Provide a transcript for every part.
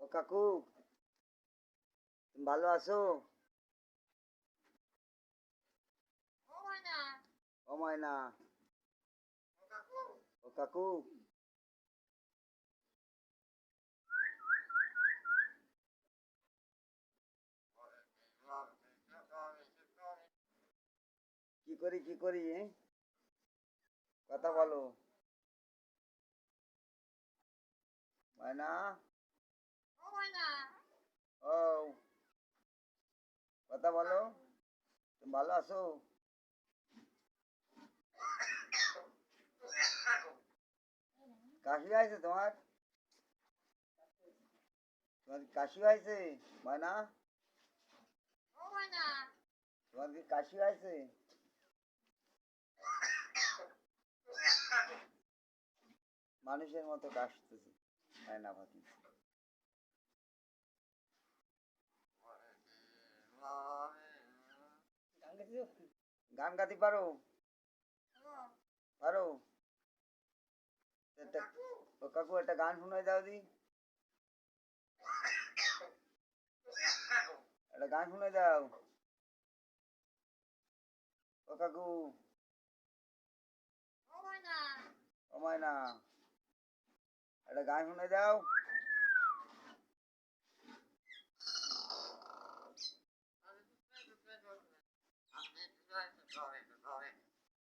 ও কাকু ভালো আছো? ও ও কাকু। কি করি কি করি কথা বলো। ময়না? ও। কথা বলো। তুমি ভালো আছো? কাশি হয়েছে তোমার? তোমার কাশি হয়েছে? ময়না? তোমার কি কাশি হয়েছে? মানুষের মতো কাশতেছে, ময়না ভাতি গান গাতে পারো? পারো? একটা কাকু। একটা গান শুনে দাও দি। একটা গান শোনাই দাও। ও কাকু। ও ময়না একটা গান শুনে দাও।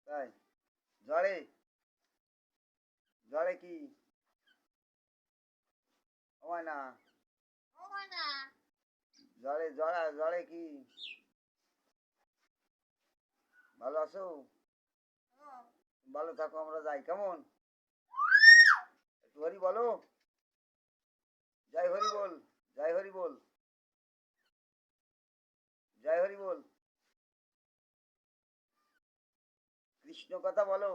তাই। ঝড়ে ঝড়ে কি? ময়না ঝড়ে ঝড়া ঝড়ে কি? ভালো আছো? ভালো থাকো, আমরা যাই। কেমন? একটু বলো। কৃষ্ণ কথা বলো।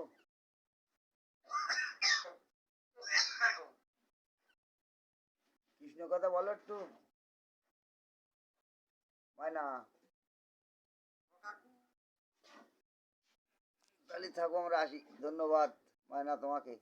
কৃষ্ণ কথা বলো একটু। না। তাহলে থাকো আমরা আসি। ধন্যবাদ মায়না তোমাকে।